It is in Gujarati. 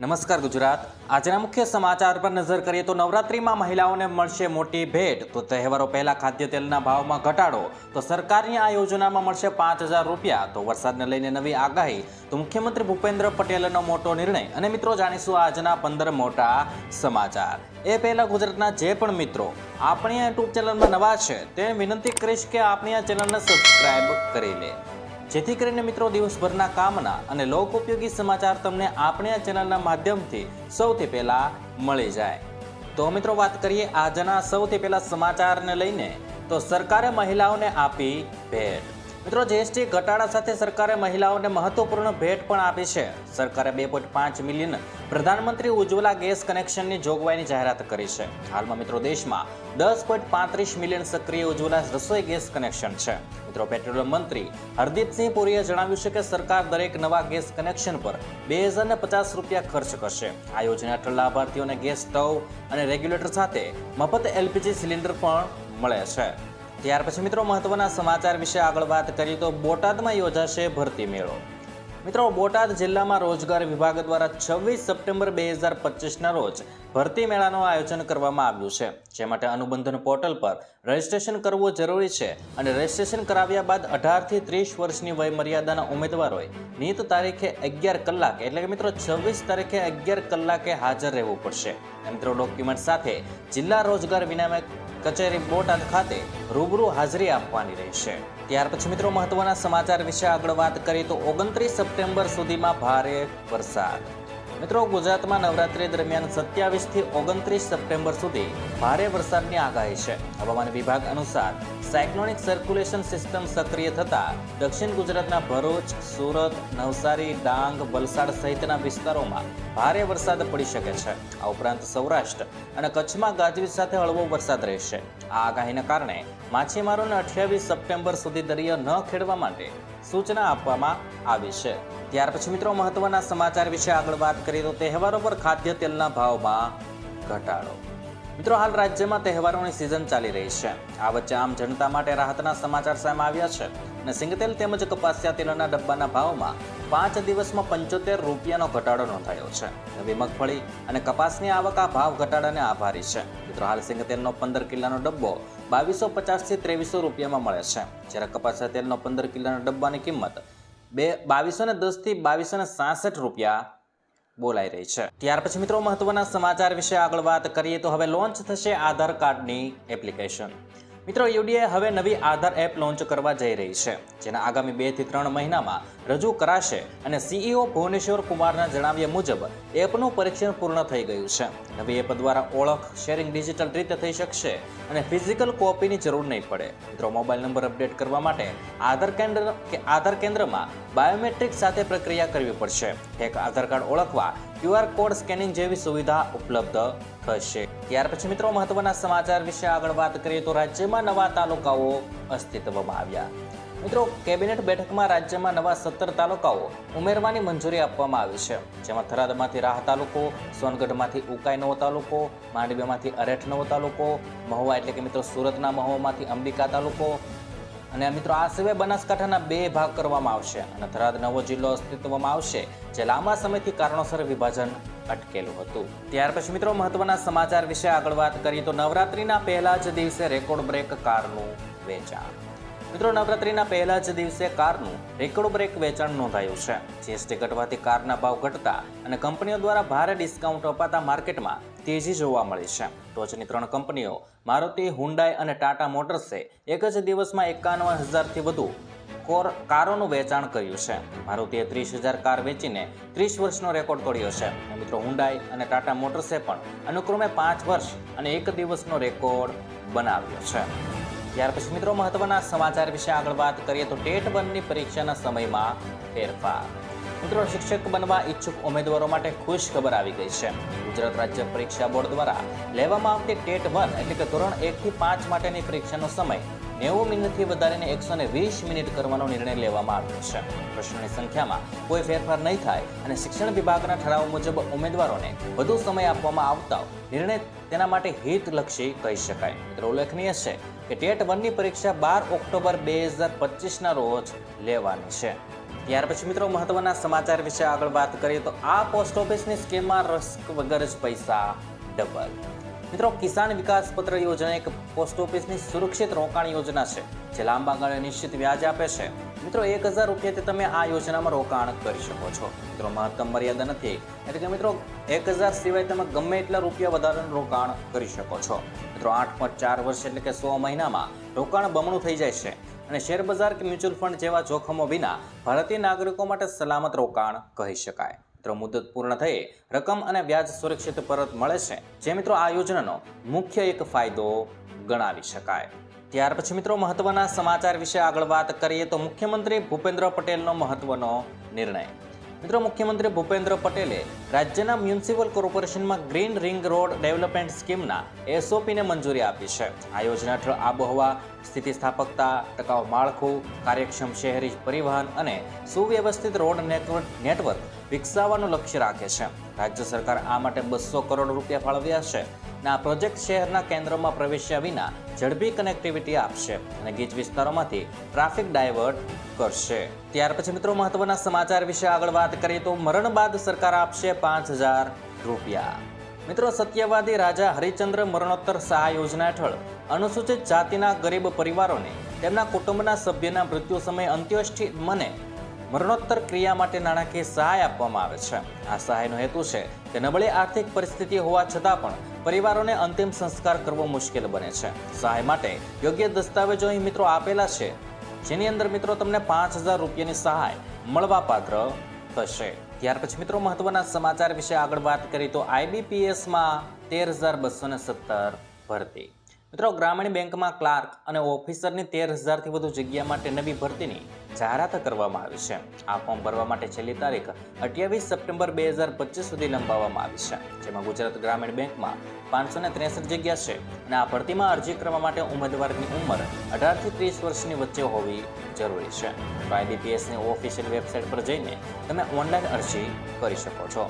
નમસ્કાર ગુજરાત. આજના મુખ્ય સમાચાર પર નજર કરીએ તો નવરાત્રીમાં મહિલાઓને મળશે મોટી ભેટ. તો તહેવારો પહેલા ખાદ્ય તેલના ભાવમાં ઘટાડો. તો સરકારની આ યોજનામાં મળશે પાંચ રૂપિયા. તો વરસાદને લઈને નવી આગાહી. તો મુખ્યમંત્રી ભૂપેન્દ્ર પટેલનો મોટો નિર્ણય. અને મિત્રો, જાણીશું આજના પંદર મોટા સમાચાર. એ પહેલા ગુજરાતના જે પણ મિત્રો આપણી આ યુટ્યુબ ચેનલમાં નવા છે, તે વિનંતી કરીશ કે આપણી આ ચેનલને સબસ્ક્રાઈબ કરી લે. જેથી કરીને મિત્રો દિવસભરના કામના અને લોક ઉપયોગી સમાચાર તમને આપણે આ ચેનલના માધ્યમથી સૌથી પહેલા મળી જાય. તો મિત્રો વાત કરીએ આજના સૌથી પહેલા સમાચારને લઈને, તો સરકારે મહિલાઓને આપી ભેટ. મિત્રો, જીએસટી ઘટાડા સાથે સરકારે મહિલાઓને મહત્વપૂર્ણ ભેટ પણ આપી છે. સરકારે બે પોઈન્ટ પાંચ મિલિયન પ્રધાનમંત્રી ઉજ્જવલા ગેસ કનેક્શનની જોગવાઈની જાહેરાત કરી છે. હાલમાં મિત્રો, દેશમાં દસ પોઈન્ટ પાંત્રીસ મિલિયન સક્રિય ઉજ્જવલા રસોઈ ગેસ કનેક્શન છે. મિત્રો, પેટ્રોલિયમ મંત્રી હરદીપસિંહ પુરીએ જણાવ્યું છે કે સરકાર દરેક નવા ગેસ કનેક્શન પર બે હજારને પચાસ રૂપિયા ખર્ચ કરશે. આ યોજના હેઠળ લાભાર્થીઓને ગેસ સ્ટવ અને રેગ્યુલેટર સાથે મફત એલપીજી સિલિન્ડર પણ મળે છે. ત્યાર પછી મિત્રો મહત્વના સમાચાર વિશે આગળ વાત કરીએ તો બોટાદમાં યોજાશે ભરતી મેળો. મિત્રો બોટાદ જિલ્લામાં રોજગાર વિભાગ દ્વારા છવ્વીસ સપ્ટેમ્બર બે હજાર પચીસના રોજ ભરતી મેળાનું આયોજન કરવામાં આવ્યું છે, જે માટે અનુબંધન પોર્ટલ પર રજીસ્ટ્રેશન કરવું જરૂરી છે અને રજીસ્ટ્રેશન કરાવ્યા બાદ અઢારથી ત્રીસ વર્ષની વયમર્યાદાના ઉમેદવારોએ નિયત તારીખે અગિયાર કલાક, એટલે કે મિત્રો છવ્વીસ તારીખે અગિયાર કલાકે હાજર રહેવું પડશે. મિત્રો ડોક્યુમેન્ટ સાથે જિલ્લા રોજગાર વિનિમય કચેરી બોટાદ ખાતે રૂબરૂ હાજરી આપવાની રહેશે ત્યાર પછી મિત્રો મહત્વના સમાચાર વિશે આગળ વાત કરીએ તો ઓગણત્રીસ સપ્ટેમ્બર સુધીમાં ભારે વરસાદ. મિત્રો, ગુજરાતમાં નવરાત્રી દરમિયાન સત્યાવીસથી ઓગણત્રીસ સપ્ટેમ્બર સુધી ભારે વરસાદની આગાહી છે. હવામાન વિભાગ અનુસાર સાયક્લોનિક સર્ક્યુલેશન સિસ્ટમ સક્રિય થતાં દક્ષિણ ગુજરાતના ભરૂચ, સુરત, નવસારી, ડાંગ, વલસાડ સહિતના વિસ્તારોમાં ભારે વરસાદ પડી શકે છે. આ ઉપરાંત સૌરાષ્ટ્ર અને કચ્છમાં ગાજવીજ સાથે હળવો વરસાદ રહેશે. આ આગાહીના કારણે માછીમારોને અઠ્યાવીસ સપ્ટેમ્બર સુધી દરિયો ન ખેડવા માટે સૂચના આપવામાં આવી છે. ત્યાર પછી મિત્રો મહત્વના સમાચાર વિશે આગળ વાત કરીએ તો તહેવારો પર ખાદ્ય તેલના ભાવમાં ઘટાડો. મિત્રો, હાલ રાજ્યમાં તહેવારોની સિઝન ચાલી રહી છે. આ વચ્ચે આમ જનતા માટે રાહતના સમાચાર સામે આવ્યા છે અને સિંગતેલ તેમજ કપાસિયા તેલના ડબ્બાના ભાવમાં પાંચ દિવસમાં પંચોતેર રૂપિયાનો ઘટાડો નોંધાયો છે. નવી મગફળી અને કપાસની આવક આ ભાવ ઘટાડાને આભારી છે. મિત્રો, હાલ સિંગતેલનો પંદર કિલ્લાનો ડબ્બો બાવીસો પચાસથી ત્રેવીસો રૂપિયામાં મળે છે. જ્યારે કપાસિયા તેલનો પંદર કિલ્લાના ડબ્બાની કિંમત બે, બાવીસો ને દસથી બાવીસો ને સાસઠ રૂપિયા બોલાઈ રહી છે. ત્યાર પછી મિત્રો મહત્વના સમાચાર વિશે આગળ વાત કરીએ તો હવે લોન્ચ થશે આધાર કાર્ડની એપ્લિકેશન મિત્રો યુડીએ હવે નવી આધાર એપ લોન્ચ કરવા જઈ રહી છે, જેના આગામી બેથી ત્રણ મહિનામાં રજૂ કરાશે અને સીઈઓ ભુવનેશ્વર કુમારના જણાવ્યા મુજબ, એપનું પરીક્ષણ પૂર્ણ થઈ ગયું છે. નવી એપ દ્વારા ઓળખ શેરિંગ ડિજિટલ રીતે થઈ શકશે અને ફિઝિકલ કોપીની જરૂર નહીં પડે. મિત્રો, મોબાઈલ નંબર અપડેટ કરવા માટે આધાર કેન્દ્ર કે આધાર કેન્દ્રમાં બાયોમેટ્રિક સાથે પ્રક્રિયા કરવી પડશે. એક આધાર કાર્ડ ઓળખવા ક્યુઆર કોડ સ્કેનિંગ જેવી સુવિધા ઉપલબ્ધ થશે. ત્યાર પછી મિત્રો, મહત્વના સમાચાર વિશે આગળ વાત કરીએ તો રાજ્યમાં નવા તાલુકાઓ અસ્તિત્વમાં આવ્યા. મિત્રો, કેબિનેટ બેઠકમાં રાજ્યમાં નવા સત્તર તાલુકાઓ ઉમેરવાની મંજૂરી આપવામાં આવી છે, જેમાં થરાદમાંથી રાહ તાલુકો, સોનગઢમાંથી ઉકાઈ નવો તાલુકો, માંડવીમાંથી અરેઠ નવો તાલુકો, મહુવા એટલે કે મિત્રો સુરતના મહુવામાંથી અંબિકા તાલુકો. અને મિત્રો આ સિવાય બનાસકાંઠાના બે ભાગ કરવામાં આવશે અને થરાદ નવો જિલ્લો અસ્તિત્વમાં આવશે, જે લાંબા સમયથી કારણોસર વિભાજન અટકેલું હતું. ત્યાર પછી મિત્રો મહત્વના સમાચાર વિશે આગળ વાત કરીએ તો નવરાત્રીના પહેલા જ દિવસે રેકોર્ડ બ્રેક કારનું વેચાણ. મિત્રો, નવરાત્રીના પહેલા જ દિવસે કારનું રેકોર્ડ બ્રેક વેચાણ નોંધાયું છે. જીએસટી ઘટવાથી કારના ભાવ ઘટતા અને કંપનીઓ દ્વારા ભારે ડિસ્કાઉન્ટ અપાતા માર્કેટમાં તેજી જોવા મળી છે. ટોચની ત્રણ કંપનીઓ, મારુતિ હુન્ડાઈ અને ટાટા મોટર્સે એક જ દિવસમાં એકાવન હજારથી વધુ કોર, કારોનું વેચાણ કર્યું છે. મારુતિએ ત્રીસ હજાર કાર વેચીને ત્રીસ વર્ષનો રેકોર્ડ તોડ્યો છે. મિત્રો હુન્ડાઈ અને ટાટા મોટર્સે પણ અનુક્રમે પાંચ વર્ષ અને એક દિવસનો રેકોર્ડ બનાવ્યો છે. ત્યાર પછી મિત્રો મહત્વના સમાચાર વિશે આગળ વાત કરીએ તો ટેટ વનની પરીક્ષાના સમયમાં ફેરફાર. મિત્રો શિક્ષક બનવા ઈચ્છુક ઉમેદવારો માટે ખુશ ખબર આવી ગઈ છે. ગુજરાત રાજ્ય પરીક્ષા બોર્ડ દ્વારા લેવામાં આવતી ટેટ વન એટલે કે ધોરણ એકથી પાંચ માટેની પરીક્ષાનો સમય નેવું મિનિટથી વધારીને એકસો વીસ મિનિટ કરવાનો નિર્ણય લેવામાં આવ્યો છે. પ્રશ્નોની સંખ્યામાં કોઈ ફેરફાર નહીં થાય અને શિક્ષણ વિભાગના ઠરાવ મુજબ ઉમેદવારોને વધુ સમય આપવામાં આવતા નિર્ણય તેના માટે હિતલક્ષી કહી શકાય. મિત્રો, ઉલ્લેખનીય છે કે ટેટ વનની પરીક્ષા બાર ઓક્ટોબર બે હજાર પચીસના રોજ લેવાની છે. ત્યાર પછી મિત્રો, મહત્વના સમાચાર વિશે આગળ વાત કરીએ તો આ પોસ્ટ ઓફિસની સ્કીમમાં રસ્ક વગર જ પૈસા ડબલ. મિત્રો, કિસાન વિકાસ પત્ર યોજના એક પોસ્ટ ઓફિસની સુરક્ષિત રોકાણ યોજના છે, જે લાંબા ગાળે નિશ્ચિત વ્યાજ આપે છે. મિત્રો, એક હજાર રૂપિયાથી તમે આ યોજનામાં રોકાણ કરી શકો છો. મિત્રો, મહત્તમ મર્યાદા નથી. એટલે કે મિત્રો, એક હજાર સિવાય તમે ગમે એટલા રૂપિયા વધારાનું રોકાણ કરી શકો છો. મિત્રો, આઠ પોઈન્ટ ચાર વર્ષ એટલે કે સો મહિનામાં રોકાણ બમણું થઈ જાય છે. અને શેર બજાર કે મ્યુચ્યુઅલ ફંડ જેવા જોખમો વિના ભારતીય નાગરિકો માટે સલામત રોકાણ કહી શકાય. મિત્રો મુદત પૂર્ણ થઈ રકમ અને વ્યાજ સુરક્ષિત પરત મળે છે. જે મિત્રો આ યોજનાનો મુખ્ય એક ફાયદો ગણાવી શકાય. ત્યાર પછી મિત્રો મહત્વના સમાચાર વિશે આગળ વાત કરીએ તો મુખ્યમંત્રી ભૂપેન્દ્ર પટેલનો મહત્વનો નિર્ણય. મિત્રો, મુખ્યમંત્રી ભૂપેન્દ્ર પટેલે રાજ્યના મ્યુનિસિપલ કોર્પોરેશનમાં ગ્રીન રિંગ રોડ ડેવલપમેન્ટ સ્કીમના એસઓપીને મંજૂરી આપી છે. આ યોજના હેઠળ આબોહવા, સ્થિતિસ્થાપકતા, ટકાઉ માળખું, કાર્યક્ષમ શહેરી પરિવહન અને સુવ્યવસ્થિત રોડ નેટવર્ક નેટવર્ક વિકસાવવાનું લક્ષ્ય રાખે છે. રાજ્ય સરકાર આ માટે બસો કરોડ રૂપિયા ફાળવ્યા છે. આ પ્રોજેક્ટ શહેરના કેન્દ્રમાં પ્રવેશ્યા વિના ઝડપી કનેક્ટિવિટી આપશે અને ગીચ વિસ્તારોમાંથી ટ્રાફિક ડાયવર્ટ કરશે. ત્યાર પછી મિત્રો, મહત્વના સમાચાર વિશે આગળ વાત કરીએ તો મરણ બાદ સરકાર આપશે પાંચ હજાર રૂપિયા. મિત્રો, સત્યવાદી રાજા હરિચંદ્ર મરણોત્તર સહાય યોજના હેઠળ અનુસૂચિત જાતિના ગરીબ પરિવારોને તેમના કુટુંબના સભ્યના મૃત્યુ સમયે અંત્યેષ્ટિ મને મરણોત્તર ક્રિયા માટે નાણાકીય સહાય આપવામાં આવે છે. આ સહાયનો હેતુ છે કે નબળી આર્થિક પરિસ્થિતિ હોવા છતાં પણ પરિવારોને અંતિમ સંસ્કાર કરવો મુશ્કેલ બને છે. સહાય માટે યોગ્ય દસ્તાવેજો અહીં મિત્રો આપેલા છે. જેની અંદર મિત્રો તમને પાંચ હજાર રૂપિયાની સહાય મળવાપાત્ર થશે. ત્યાર પછી મિત્રો મહત્વના સમાચાર વિશે આગળ વાત કરી તો આઈબીપીએસમાં તેર હજાર બસો સત્તર ભરતી. મિત્રો, ગ્રામીણ બેંકમાં ક્લાર્ક અને ઓફિસરની તેર હજારથી વધુ જગ્યા માટે નવી ભરતીની જાહેરાત કરવામાં આવી છે. આ ફોર્મ ભરવા માટે છેલ્લી તારીખ અઠ્યાવીસ સપ્ટેમ્બર બે હજાર પચીસ સુધી લંબાવવામાં આવી છે. જેમાં ગુજરાત ગ્રામીણ બેંકમાં પાંચસો ને ત્રેસઠ જગ્યા છે અને આ ભરતીમાં અરજી કરવા માટે ઉમેદવારની ઉંમર અઢારથી ત્રીસ વર્ષની વચ્ચે હોવી જરૂરી છે. આઈબીપીએસની ઓફિશિયલ વેબસાઇટ પર જઈને તમે ઓનલાઈન અરજી કરી શકો છો.